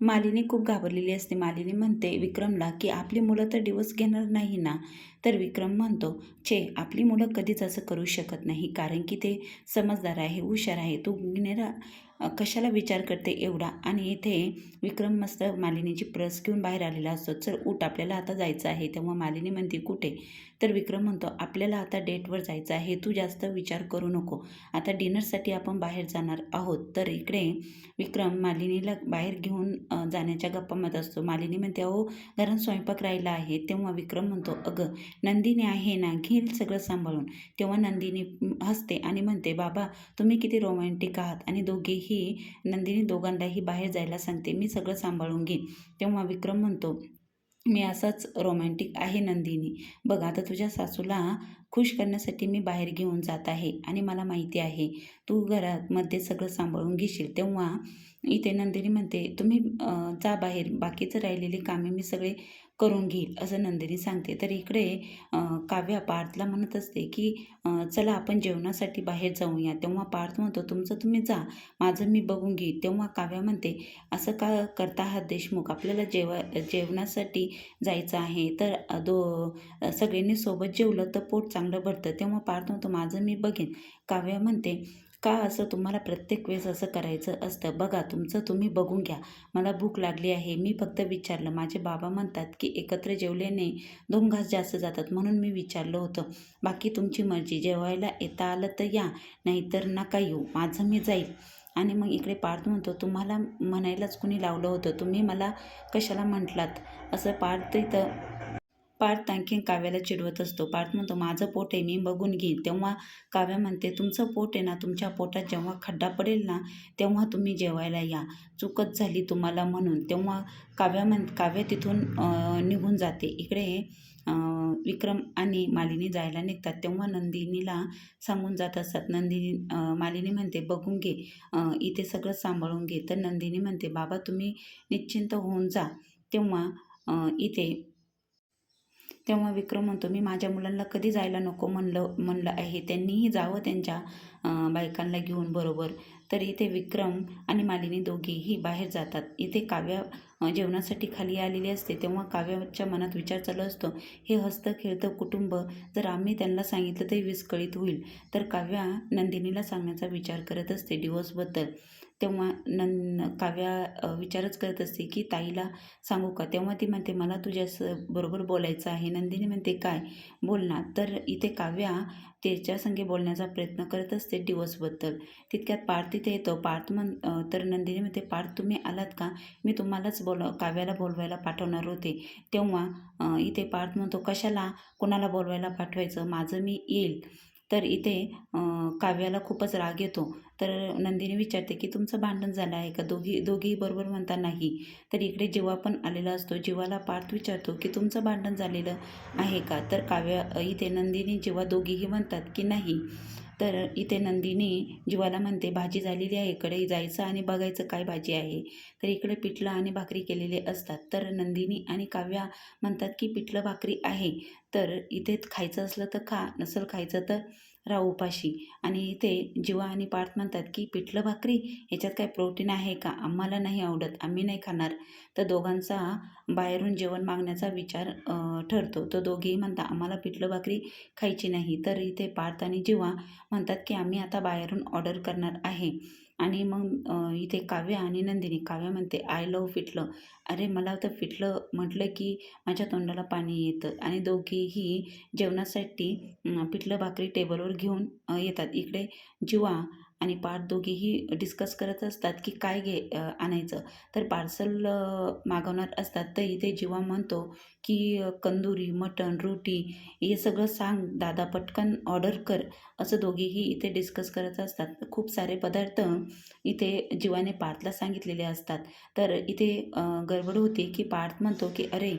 मालिनी खूप घाबरलेली असते. मालिनी म्हणते विक्रमला की आपली मुलं तर डिवोर्स घेणार नाही ना. तर विक्रम म्हणतो छे आपली मुलं कधीच असं करू शकत नाही कारण की ते समजदार आहे हुशार आहे तू निरा कशाला विचार करते एवढा? आणि इथे विक्रम मस्त मालिनीची प्रस घेऊन बाहेर आलेला असतो. चल उठ आपल्याला आता जायचं आहे. तेव्हा मालिनी म्हणते कुठे? तर विक्रम म्हणतो आपल्याला आता डेटवर जायचं आहे तू जास्त विचार करू नको. आता डिनरसाठी आपण बाहेर जाणार आहोत. तर इकडे विक्रम मालिनीला बाहेर घेऊन जाण्याच्या जाण्याच्या गप्पामध्ये असतो. मालिनी म्हणते अहो घरात स्वयंपाक राहिला आहे. तेव्हा विक्रम म्हणतो अगं नंदिनी आहे ना घेईल सगळं सांभाळून. तेव्हा नंदिनी हसते आणि म्हणते बाबा तुम्ही किती रोमॅन्टिक आहात आणि दोघेही नंदिनी दोघांनाही बाहेर जायला सांगते मी सगळं सांभाळून घेईन. तेव्हा विक्रम म्हणतो मी असाच रोमॅन्टिक आहे नंदिनी. बघ आता तुझ्या सासूला खुश करण्यासाठी मी बाहेर घेऊन जात आहे आणि मला माहिती आहे तू घरामध्ये सगळं सांभाळून घेशील. तेव्हा इथे नंदिनी म्हणते तुम्ही जा बाहेर. बाकीचं राहिलेली कामे मी सगळे करून घेईल असं नंदिनी सांगते. तर इकडे काव्या पार्थला म्हणत असते की चला आपण जेवणासाठी बाहेर जाऊया. तेव्हा पार्थ म्हणतो तुमचं तुम्ही जा. माझं मी बघून घेईन तेव्हा काव्या म्हणते असं का करता आहात देशमुख? आपल्याला जेवा जेवणासाठी जायचं आहे. तर दो सगळ्यांनी सोबत जेवलं तर पोट चांगलं भरतं. तेव्हा पार्थ म्हणतो माझं मी बघेन. काव्या म्हणते का असं तुम्हाला प्रत्येक वेळेस असं करायचं असतं? बघा तुमचं तुम्ही बघून घ्या. मला भूक लागली आहे. मी फक्त विचारलं. माझे बाबा म्हणतात की एकत्र जेवल्याने दोन घास जास्त जातात म्हणून मी विचारलं होतं. बाकी तुमची मर्जी. जेवायला येता आलं तर या नाहीतर नका येऊ. माझं मी जाईल. आणि मग इकडे पार्थ म्हणतो तुम्हाला म्हणायलाच कुणी लावलं होतं? तुम्ही मला कशाला म्हटलात? असं पार्थ इथं पार्थ आणखीन काव्याला चिडवत असतो. पार्थ म्हणतो माझं पोट आहे मी बघून घेईन. तेव्हा काव्या म्हणते तुमचं पोट आहे ना तुमच्या पोटात जेव्हा खड्डा पडेल ना तेव्हा तुम्ही जेवायला या. चुकत झाली तुम्हाला म्हणून. तेव्हा काव्या म्हण काव्या तिथून निघून जाते. इकडे विक्रम आणि मालिनी जायला निघतात. तेव्हा नंदिनीला सांगून जात असतात. नंदिनी मालिनी म्हणते बघून घे. इथे सगळं सांभाळून घे. तर नंदिनी म्हणते बाबा तुम्ही निश्चिंत होऊन जा. तेव्हा इथे तेव्हा विक्रम म्हणतो मी माझ्या मुलांना कधी जायला नको म्हणलं म्हणलं आहे. त्यांनीही जावं त्यांच्या बायकांना घेऊन बरोबर. तर इथे विक्रम आणि मालिनी दोघेही बाहेर जातात. इथे काव्या जेवणासाठी खाली आलेली असते. तेव्हा काव्याच्या मनात विचार चालू असतो हे हसतं खेळतं कुटुंब जर आम्ही त्यांना सांगितलं तरी विस्कळीत होईल. तर काव्या नंदिनीला सांगण्याचा विचार करत असते डिवोर्सबद्दल तेव्हा नं काव्या विचारच करत असते की ताईला सांगू का? तेव्हा ती म्हणते मला तुझ्यास बरोबर बोलायचं आहे. नंदिनी म्हणते काय? बोल ना. तर इथे काव्या त्याच्या संगे बोलण्याचा प्रयत्न करत असते डिवोर्सबद्दल तितक्यात पार्थ तिथे येतो. पार्थ म्हण तर नंदिनी म्हणते पार्थ तुम्ही आलात का? मी तुम्हालाच बोल काव्याला बोलवायला पाठवणार होते. तेव्हा इथे पार्थ म्हणतो कशाला? कोणाला बोलवायला पाठवायचं? माझं मी येईल. तर इथे काव्याला खूपच राग येतो. तर नंदिनी विचारते की तुमचं भांडण झालं आहे का? दोघी दोघीही बरोबर म्हणता नाही. तर इकडे जीवा पण आलेला असतो जीवाला पार्थ विचारतो की तुमचं भांडण झालेलं आहे का? तर काव्या इथे नंदिनी जीवा दोघीही म्हणतात की नाही. तर इथे नंदिनी जीवाला म्हणते भाजी झालेली आहे इकडे जायचं आणि बघायचं काय भाजी आहे. तर इकडे पिठलं आणि भाकरी केलेले असतात. तर नंदिनी आणि काव्या म्हणतात की पिठलं भाकरी आहे तर इथे खायचं असलं तर खा नसेल खायचं तर राहू उपाशी आणि इथे जीवा आणि पार्थ म्हणतात की पिठलं भाकरी? ह्याच्यात काय प्रोटीन आहे का? आम्हाला नाही आवडत. आम्ही नाही खाणार. तर दोघांचा बाहेरून जेवण मागण्याचा विचार ठरतो. तर दोघेही म्हणतात आम्हाला पिठलं भाकरी खायची नाही. तर इथे पार्थ आणि जीवा म्हणतात की आम्ही आता बाहेरून ऑर्डर करणार आहे. आणि मग इथे काव्या आणि नंदिनी. काव्या म्हणते आय लव फिटलं अरे मला तर फिटलं म्हटलं की माझ्या तोंडाला पाणी येतं. आणि दोघेही जेवणासाठी पिठलं भाकरी टेबलवर घेऊन येतात. इकडे जिवा आणि पार्थ दोघेही डिस्कस करत असतात की काय घे आणायचं. तर पार्सल मागवणार असतात. तर इथे जेव्हा म्हणतो की कंदुरी मटण रोटी हे सगळं सांग. दादा पटकन ऑर्डर कर. असं दोघेही इथे डिस्कस करत असतात. खूप सारे पदार्थ इथे जीवाने पार्थला सांगितलेले असतात. तर इथे गडबड होते की पार्थ म्हणतो की अरे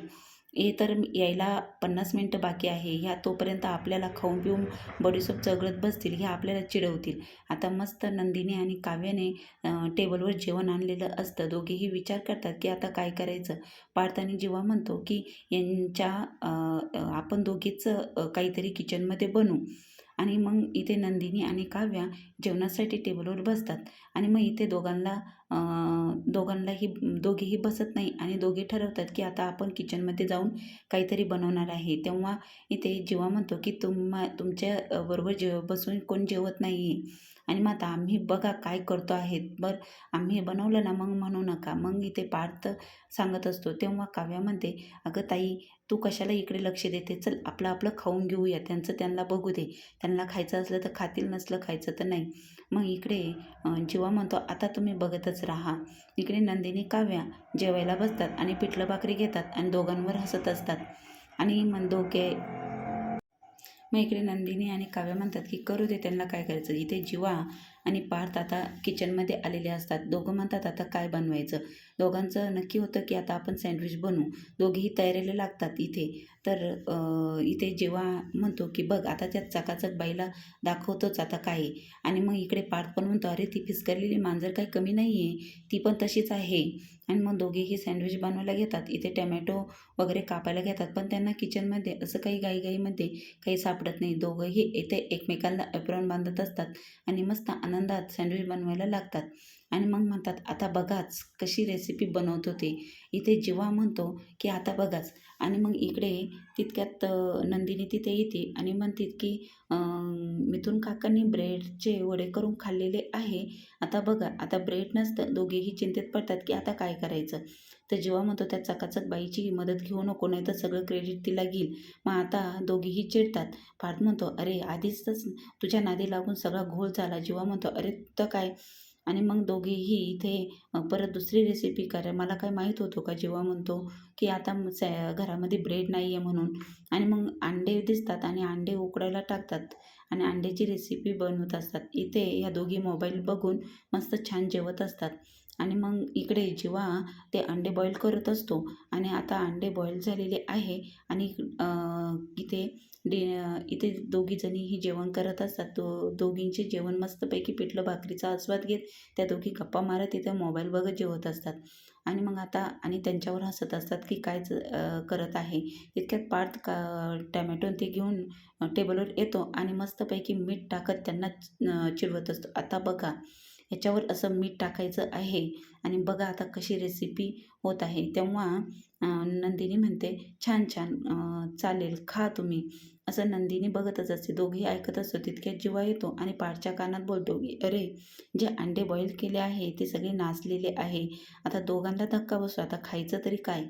हे तर यायला पन्नास मिनटं बाकी आहे. ह्या तोपर्यंत आपल्याला खाऊन पिऊन बडीसोप चगळत बसतील ह्या आपल्याला चिडवतील. आता मस्त नंदिनी आणि काव्याने टेबलवर जेवण आणलेलं असतं. दोघेही विचार करतात की आता काय करायचं? पाळतानी जेव्हा म्हणतो की यांच्या आपण दोघीच काहीतरी किचनमध्ये बनू. आणि मग इथे नंदिनी आणि काव्या जेवणासाठी टेबलवर बसतात. आणि मग इथे दोघांना दोघांनाही दोघेही बसत नाही आणि दोघे ठरवतात की आता आपण किचनमध्ये जाऊन काहीतरी बनवणार आहे. तेव्हा इथे जीवा म्हणतो की तुम्हा तुमच्या बरोबर जेव बसून कोण जेवत नाही आणि मग आता आम्ही बघा काय करतो आहेत. बरं आम्ही बनवलं ना मग म्हणू नका. मग इथे पार्थ सांगत असतो. तेव्हा काव्या म्हणते अगं ताई तू कशाला इकडे लक्ष देते? चल आपलं आपलं खाऊन घेऊया. त्यांचं त्यांना बघू दे. त्यांना खायचं असलं तर खातील नसलं खायचं तर नाही. मग इकडे जेव्हा म्हणतो आता तुम्ही बघतच राहा. इकडे नंदिनी काव्या जेवायला बसतात आणि पिठलं भाकरी घेतात आणि दोघांवर हसत असतात. आणि मग दोघे मग इकडे नंदिनी आणि काव्या म्हणतात की करू दे त्यांना काय करायचं? इथे जीवा आणि पार्थ आता किचनमध्ये आलेले असतात. दोघं म्हणतात आता काय बनवायचं? दोघांचं नक्की होतं की आता आपण सँडविच बनवू. दोघेही तयारीला लागतात इथे. तर इथे जेव्हा म्हणतो की बघ आता त्या चकाचक बाईला दाखवतोच आता काय आणि मग इकडे पार्थ पण म्हणतो अरे ती फिसकरलेली मांजर काही कमी नाही आहे. ती पण तशीच आहे. आणि मग दोघेही सँडविच बनवायला घेतात. इथे टमॅटो वगैरे कापायला घेतात. पण त्यांना किचनमध्ये असं काही घाईघाईमध्ये काही सापडत नाही. दोघंही इथे एकमेकांना एप्रॉन बांधत असतात. आणि मस्त आनंदात सँडविच बनवायला लागतात. आणि मग म्हणतात आता बघाच कशी रेसिपी बनवत होते इथे जेव्हा म्हणतो की आता बघाच. आणि मग इकडे तितक्यात नंदिनी तिथे येते आणि म्हणते की मिथून काकांनी ब्रेडचे वडे करून खाल्लेले आहे. आता बघा आता ब्रेड नसतं दोघेही चिंतेत पडतात की आता काय करायचं? तर जेव्हा म्हणतो त्या चकाचक बाईची मदत घेऊ नको नाही तर सगळं क्रेडिट तिला घेईल. मग आता दोघेही चिडतात. पार्थ म्हणतो अरे आधीच तुझ्या नादी लागून सगळा घोळ झाला. जेव्हा म्हणतो अरे तर काय? आणि मग दोघेही इथे परत दुसरी रेसिपी करा मला काय माहीत होतो का? जेव्हा म्हणतो की आता सॅ- घरामध्ये ब्रेड नाही आहे म्हणून. आणि मग अंडे दिसतात आणि अंडे उकडायला टाकतात आणि अंड्याची रेसिपी बनवत असतात. इथे या दोघी मोबाईल बघून मस्त छान जेवत असतात. आणि मग इकडे जेव्हा ते अंडे बॉईल करत असतो आणि आता अंडे बॉईल झालेले आहे आणि इथे डे इथे दोघीजणीही जेवण करत असतात. दो दोघींचे जेवण मस्तपैकी पिठलं भाकरीचा आस्वाद घेत त्या दोघी गप्पा मारत इथे मोबाईल बघत जेवत असतात. आणि मग आता आणि त्यांच्यावर हसत असतात की काय करत आहे. तितक्यात पार्थ का टॅमॅटो ते घेऊन टेबलवर येतो आणि मस्तपैकी मीठ टाकत त्यांना चिरवत असतो. आता बघा ह्याच्यावर असं मीठ टाकायचं आहे. आणि बघा आता कशी रेसिपी होत आहे. तेव्हा नंदिनी म्हणते छान छान चालेल खा तुम्ही. असं नंदिनी बघतच असते. दोघेही ऐकत असतो. तितक्यात जीवा येतो आणि पाठच्या कानात बोलतो की अरे जे अंडे बॉईल केले आहे ते सगळे नाचलेले आहे. आता दोघांना धक्का बसतो आता खायचं तरी काय?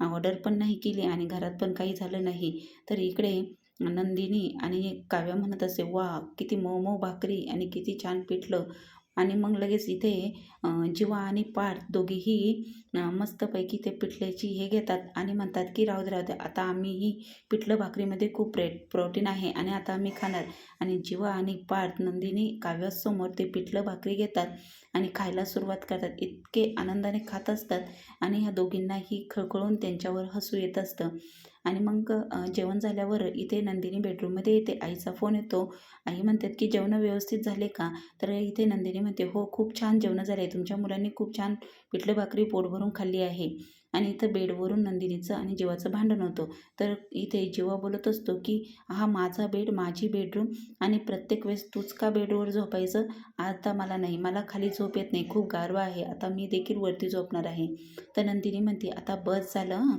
ऑर्डर पण नाही केली आणि घरात पण काही झालं नाही. तर इकडे नंदिनी आणि काव्या म्हणत असे वा किती मऊ मऊ भाकरी आणि किती छान पिठलं. आणि मग लगेच इथे जिवा जीवा आणि पार्थ दोघेही मस्तपैकी ते पिठल्याची हे घेतात आणि म्हणतात की राहू दे राहू दे आता आम्हीही पिठलं भाकरीमध्ये खूप प्रे प्रोटीन आहे आणि आता आम्ही खाणार. आणि जीवा आणि पार्थ नंदिनी काव्यासमोर ते पिठलं भाकरी घेतात आणि खायला सुरुवात करतात. इतके आनंदाने खात असतात आणि ह्या दोघींनाही खळखळून त्यांच्यावर हसू येत असतं. आणि मग जेवण झाल्यावर इथे नंदिनी बेडरूममध्ये येते. आईचा फोन येतो. आई म्हणतात की जेवण व्यवस्थित झाले का? तर इथे नंदिनी म्हणते हो खूप छान जेवणं झाले तुमच्या मुलांनी खूप छान पिठलं भाकरी पोट भरून खाल्ली आहे. आणि इथं बेडवरून नंदिनीचं आणि जीवाचं भांडण होतं. तर इथे जीवा बोलत असतो की हा माझा बेड माझी बेडरूम आणि प्रत्येक वेळेस तूच का बेडवर झोपायचं? आता मला नाही. मला खाली झोप येत नाही. खूप गारवा आहे. आता मी देखील वरती झोपणार आहे. तर नंदिनी म्हणते आता बस झालं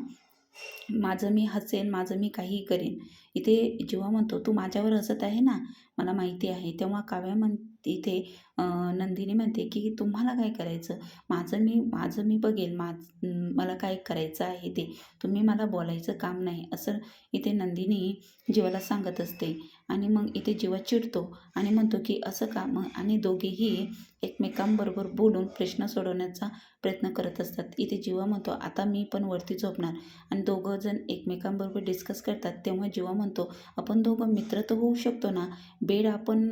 माझं मी हसेन माझं मी काही करेन. इथे जेव्हा म्हणतो तू माझ्यावर हसत आहे ना मला माहिती आहे. तेव्हा काव्या म्हण इथे नंदिनी म्हणते की तुम्हाला काय करायचं? माझं मी माझं मी बघेल माझ मला काय करायचं आहे ते. तुम्ही मला बोलायचं काम नाही. असं इथे नंदिनी जीवाला सांगत असते. आणि मग इथे जीवा चिडतो आणि म्हणतो की असं काम आणि दोघेही एकमेकांबरोबर बोलून प्रश्न सोडवण्याचा प्रयत्न करत असतात. इथे जीवा म्हणतो आता मी पण वरती झोपणार. आणि दोघं जण एकमेकांबरोबर डिस्कस करतात. तेव्हा जीवा म्हणतो म्हणतो आपण दोघं मित्र तर होऊ शकतो ना बेड आपण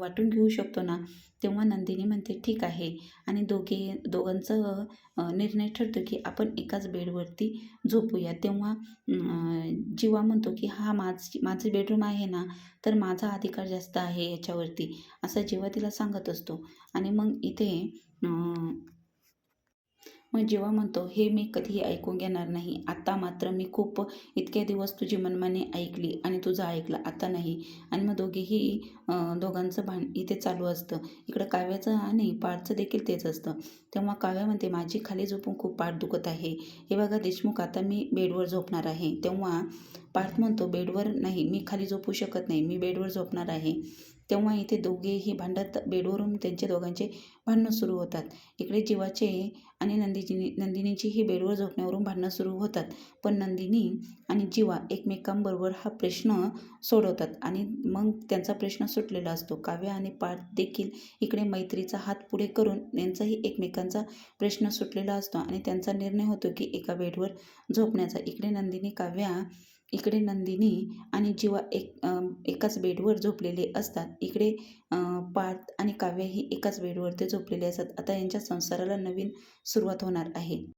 वाटून घेऊ शकतो ना तेव्हा नंदिनी म्हणते ठीक आहे. आणि दोघे दोघांचं निर्णय ठरतो की आपण एकाच बेडवरती झोपूया. तेव्हा जीवा म्हणतो की हा माझ माझं बेडरूम आहे ना तर माझा अधिकार जास्त आहे याच्यावरती. असं जीवा तिला सांगत असतो. आणि मग इथे मग जेव्हा म्हणतो हे मी कधीही ऐकून घेणार नाही. आत्ता मात्र मी खूप इतक्या दिवस तुझी मनमानी ऐकली आणि तुझं ऐकलं आता नाही. आणि मग दोघेही दोघांचं भांड इथे चालू असतं. इकडं काव्याचं आणि पाठचं देखील तेच असतं. तेव्हा काव्या म्हणते माझी खाली झोपून खूप पाठ दुखत आहे. हे बघा देशमुख आता मी बेडवर झोपणार आहे. तेव्हा पार्थ म्हणतो बेडवर नाही मी खाली झोपू शकत नाही. मी बेडवर झोपणार आहे. तेव्हा इथे दोघेही भांडत बेडवरून त्यांचे दोघांचे भांडणं सुरू होतात. इकडे जीवाचे आणि नंदिनी नंदिनीचीही बेडवर झोपण्यावरून भांडणं सुरू होतात. पण नंदिनी आणि जीवा एकमेकांबरोबर हा प्रश्न सोडवतात आणि मग त्यांचा प्रश्न सुटलेला असतो. काव्य आणि पाठ देखील इकडे मैत्रीचा हात पुढे करून यांचाही एकमेकांचा प्रश्न सुटलेला असतो आणि त्यांचा निर्णय होतो की एका बेडवर झोपण्याचा. इकडे नंदिनी काव्या इकडे नंदिनी आणि जीवा एक एकाच बेडवर झोपलेले असतात. इकडे पार्थ आणि काव्याही एकाच बेडवर ते झोपलेले असतात. आता यांच्या संसाराला नवीन सुरुवात होणार आहे.